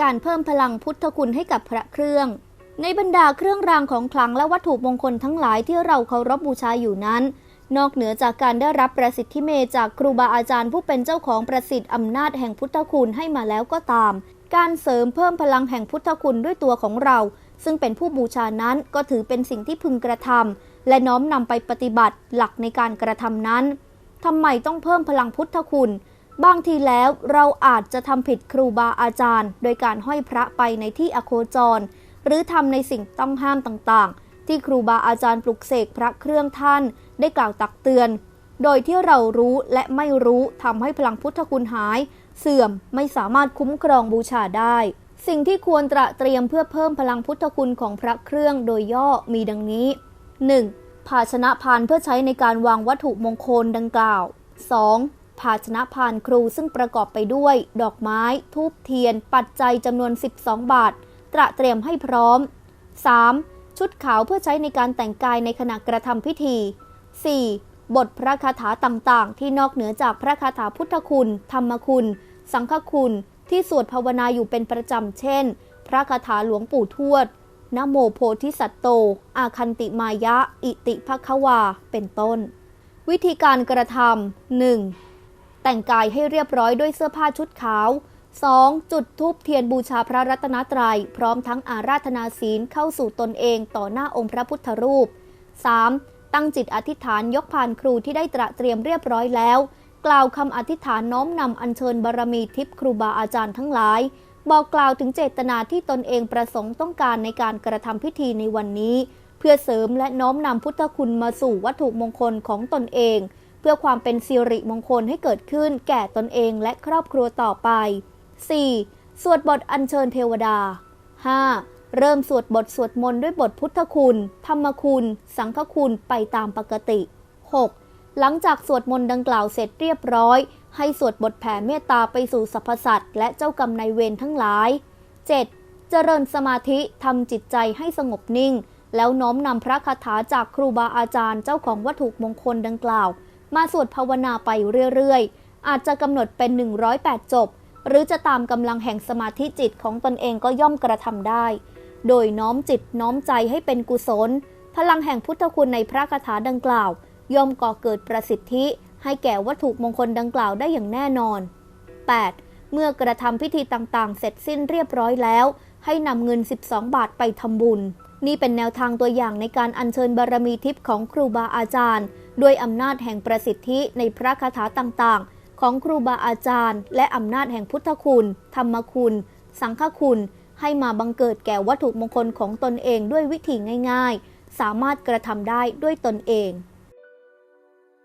การเพิ่มพลังพุทธคุณให้กับพระเครื่อง ในบรรดาเครื่องรางของขลังและวัตถุมงคลทั้งหลายที่เราเคารพบูชาอยู่นั้น นอกเหนือจากการได้รับประสิทธิเมจากครูบาอาจารย์ผู้เป็นเจ้าของประสิทธิ์อำนาจแห่งพุทธคุณให้มาแล้วก็ตาม การเสริมเพิ่มพลังแห่งพุทธคุณด้วยตัวของเรา ซึ่งเป็นผู้บูชานั้นก็ถือเป็นสิ่งที่พึงกระทำและน้อมนำไปปฏิบัติหลักในการกระทำนั้นทำไมต้องเพิ่มพลังพุทธคุณ บางทีแล้วเราอาจจะทำผิดครูบาอาจารย์ โดยการห้อยพระไปในที่อโคจร หรือทำในสิ่งต้องห้ามต่างๆ ที่ครูบาอาจารย์ปลุกเสกพระเครื่องท่าน ได้กล่าวตักเตือน โดยที่เรารู้และไม่รู้ทำให้พลังพุทธคุณหาย เสื่อมไม่สามารถคุ้มครองบูชาได้ สิ่งที่ควรตระเตรียมเพื่อเพิ่มพลังพุทธคุณของพระเครื่องโดยย่อมีดังนี้ 1. ภาชนะพานเพื่อใช้ในการวางวัตถุมงคลดังกล่าว 2. ภาชนะพานครูซึ่งประกอบไปด้วย ดอกไม้ ทูบเทียน ปัจจัยจำนวน 12 บาท ตระเตรียมให้พร้อม 3. ชุดขาวเพื่อใช้ในการแต่งกายในขณะกระทำพิธี 4. บทพระคาถาต่างๆ ที่นอกเหนือจากพระคาถาพุทธคุณ ธรรมคุณ สังฆคุณ ที่สวดภาวนาอยู่เป็นประจำเช่น พระคาถาหลวงปู่ทวดนโมโพธิสัตโต อาคันติมายะ อิติภควา เป็นต้น วิธีการกระทำ 1. แต่งกายให้เรียบร้อยด้วยเสื้อผ้าชุดขาว 2. จุดธูปเทียนบูชาพระรัตนตรัย พร้อมทั้งอาราธนาศีลเข้าสู่ตนเองต่อหน้าองค์พระพุทธรูป 3. ตั้งจิตอธิษฐานยกพานครูที่ได้ตระเตรียมเรียบร้อยแล้ว กล่าวคำอธิษฐานน้อมนำอัญเชิญบารมีทิพย์ครูบาอาจารย์ทั้งหลาย บอกกล่าวถึงเจตนาที่ตนเองประสงค์ต้องการในการกระทำพิธีในวันนี้ เพื่อเสริมและน้อมนำพุทธคุณมาสู่วัตถุมงคลของตนเอง เพื่อความเป็นสิริมงคลให้เกิดขึ้นแก่ตนเองและครอบครัวต่อไป 4. สวดบทอัญเชิญเทวดา 5. เริ่มสวดบทสวดมนต์ด้วยบทพุทธคุณ ธรรมคุณ สังฆคุณไปตามปกติ 6. หลังจากสวดมนต์ดังกล่าวเสร็จเรียบร้อย ให้สวดบทแผ่เมตตาไปสู่สรรพสัตว์และเจ้ากรรมนายเวรทั้งหลาย 7. เจริญสมาธิทำจิตใจให้สงบนิ่ง แล้วน้อมนำพระคาถาจากครูบาอาจารย์เจ้าของวัตถุมงคลดังกล่าว มาสวดภาวนาไปเรื่อยๆ อาจจะกำหนดเป็น 108 จบ หรือจะตามกำลังแห่งสมาธิจิตของตนเองก็ย่อมกระทำได้ โดยน้อมจิตน้อมใจให้เป็นกุศล พลังแห่งพุทธคุณในพระคาถาดังกล่าว ย่อมก่อเกิดประสิทธิ ให้แก่วัตถุมงคลดังกล่าวได้อย่างแน่นอน 8. เมื่อกระทำพิธีต่างๆ เสร็จสิ้นเรียบร้อยแล้ว ให้นำเงิน 12 บาทไปทำบุญนี่เป็นแนวทางตัวอย่างในการอัญเชิญบารมีทิพย์ของครูบาอาจารย์ ด้วยอำนาจแห่งประสิทธิในพระคาถาต่างๆ ของครูบาอาจารย์ และอำนาจแห่งพุทธคุณ ธรรมคุณ สังฆคุณ ให้มาบังเกิดแก่วัตถุมงคลของตนเองด้วยวิธีง่าย ๆ สามารถกระทำได้ด้วยตนเอง